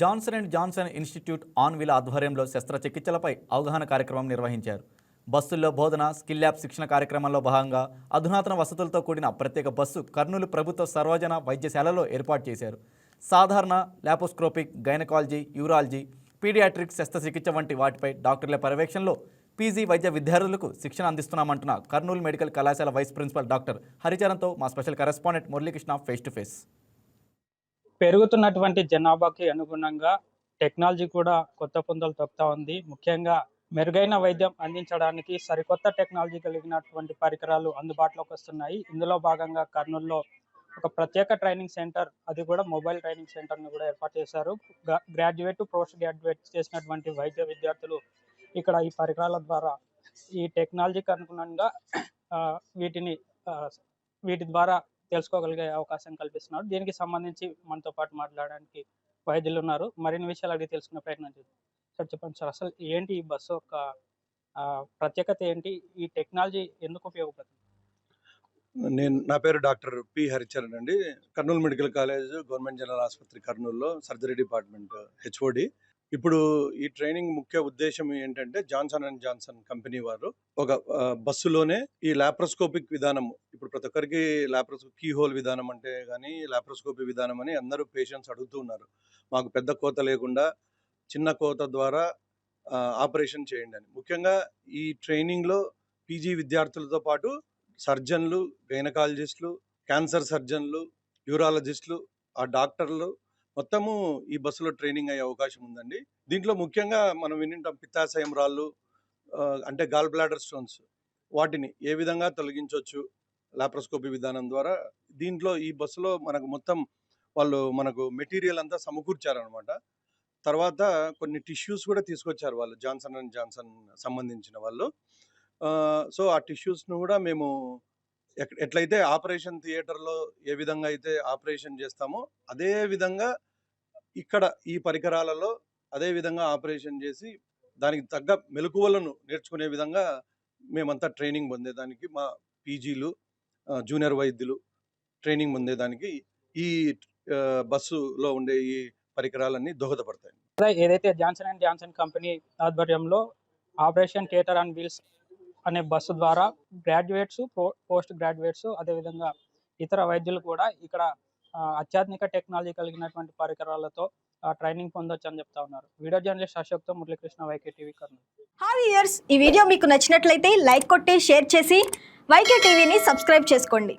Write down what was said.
Johnson and Johnson institute on ఆధ్వర్యంలో శస్త్రచికిత్సలపై అవగాహన కార్యక్రమం నిర్వహించారు. బస్సుల్లో బోధన స్కిల్ ల్యాబ్ శిక్షణ కార్యక్రమంలో భాగంగా అధునాతన వసతులతో కూడిన ప్రత్యేక బస్సు కర్నూలు ప్రభుత్వ సర్వజన వైద్యశాలలో ఏర్పాటు చేశారు. సాధారణ ల్యాపోస్క్రోపిక్ గైనకాలజీ యూరాలజీ పీడియాట్రిక్ శస్త్రచికిత్స వంటి వాటిపై డాక్టర్ల పర్యవేక్షణలో పీజీ వైద్య విద్యార్థులకు శిక్షణ అందిస్తున్నామంటున్న కర్నూలు మెడికల్ కళాశాల వైస్ ప్రిన్సిపల్ డాక్టర్ హరిచరణ్తో మా special correspondent Muralikrishna face to face. పెరుగుతున్నటువంటి జనాభాకి అనుగుణంగా టెక్నాలజీ కూడా కొత్త పొందలు తొక్కుతా ఉంది. ముఖ్యంగా మెరుగైన వైద్యం అందించడానికి సరికొత్త టెక్నాలజీ కలిగినటువంటి పరికరాలు అందుబాటులోకి వస్తున్నాయి. ఇందులో భాగంగా కర్నూలులో ఒక ప్రత్యేక ట్రైనింగ్ సెంటర్ అది కూడా మొబైల్ ట్రైనింగ్ సెంటర్ని కూడా ఏర్పాటు చేశారు. గ్రాడ్యుయేట్ పోస్ట్ గ్రాడ్యుయేట్ చేసినటువంటి వైద్య విద్యార్థులు ఇక్కడ ఈ పరికరాల ద్వారా ఈ టెక్నాలజీకి అనుగుణంగా ఆ, వీటిని ఆ, వీటి ద్వారా తెలుసుకోగలిగే అవకాశం కల్పిస్తున్నారు దీనికి సంబంధించి మనతో పాటు మాట్లాడడానికి వైద్యులు ఉన్నారు. మరిన్ని విషయాలు అడిగి తెలుసుకునే ప్రయత్నం చేద్దాం. సార్ చెప్పండి సార్. అసలు ఏంటి ఈ బస్సు యొక్క ప్రత్యేకత ఏంటి? ఈ టెక్నాలజీ ఎందుకు ఉపయోగపడుతుంది? నేను నా పేరు డాక్టర్ పి హరిచరణ్ అండి. Kurnool medical college government general ఆసుపత్రి కర్నూలులో సర్జరీ డిపార్ట్మెంట్ హెచ్ఓడి. ఇప్పుడు ఈ ట్రైనింగ్ ముఖ్య ఉద్దేశం ఏంటంటే జాన్సన్ అండ్ జాన్సన్ కంపెనీ వారు ఒక బస్సులోనే ఈ లాప్రోస్కోపిక్ విధానం ఇప్పుడు ప్రతి ఒక్కరికి లాప్రోస్ కీ హోల్ విధానం అంటే కానీ లాప్రోస్కోపీ విధానం అని అందరూ పేషెంట్స్ అడుగుతూ ఉన్నారు. మాకు పెద్ద కోత లేకుండా చిన్న కోత ద్వారా ఆపరేషన్ చేయండి అని. ముఖ్యంగా ఈ ట్రైనింగ్లో పీజీ విద్యార్థులతో పాటు సర్జన్లు గైనకాలజిస్టులు క్యాన్సర్ సర్జన్లు యూరాలజిస్టులు ఆ డాక్టర్లు మొత్తము ఈ బస్సులో ట్రైనింగ్ అయ్యే అవకాశం ఉందండి. దీంట్లో ముఖ్యంగా మనం వినింటాం పిత్తాశయం రాళ్ళు అంటే గాల్ బ్లాడర్ స్టోన్స్ వాటిని ఏ విధంగా తొలగించవచ్చు లాప్రోస్కోపీ విధానం ద్వారా దీంట్లో ఈ బస్సులో మనకు మొత్తం వాళ్ళు మనకు మెటీరియల్ అంతా సమకూర్చారనమాట. తర్వాత కొన్ని టిష్యూస్ కూడా తీసుకొచ్చారు వాళ్ళు జాన్సన్ అండ్ జాన్సన్ సంబంధించిన వాళ్ళు. సో ఆ టిష్యూస్ను కూడా మేము ఎట్లయితే ఆపరేషన్ థియేటర్లో ఏ విధంగా అయితే ఆపరేషన్ చేస్తామో అదే విధంగా ఇక్కడ ఈ పరికరాలలో అదే విధంగా ఆపరేషన్ చేసి దానికి తగ్గ మెలకువలను నేర్చుకునే విధంగా మేమంతా ట్రైనింగ్ పొందేదానికి మా పీజీలు జూనియర్ వైద్యులు ట్రైనింగ్ పొందేదానికి ఈ బస్సులో ఉండే ఈ పరికరాలన్నీ దోహదపడతాయి. ఏదైతే జాన్సన్ అండ్ జాన్సన్ కంపెనీ ఆధ్వర్యంలో ఆపరేషన్ థియేటర్ అండ్ వీల్స్ అనే బస్సు ద్వారా గ్రాడ్యుయేట్స్ పోస్ట్ గ్రాడ్యుయేట్స్ అదేవిధంగా ఇతర వైద్యులు కూడా ఇక్కడ అత్యాధునిక టెక్నాలజీ కలిగినటువంటి పరికరాలతో ట్రైనింగ్ పొందొచ్చు అని చెప్తా ఉన్నారు. Video journalist అశోక్తో Muralikrishna YK TV Kurnool. Hi viewers ఈ వీడియో మీకు నచ్చినట్లయితే లైక్ కొట్టి షేర్ చేసి వైకే టీవీని సబ్స్క్రైబ్ చేసుకోండి.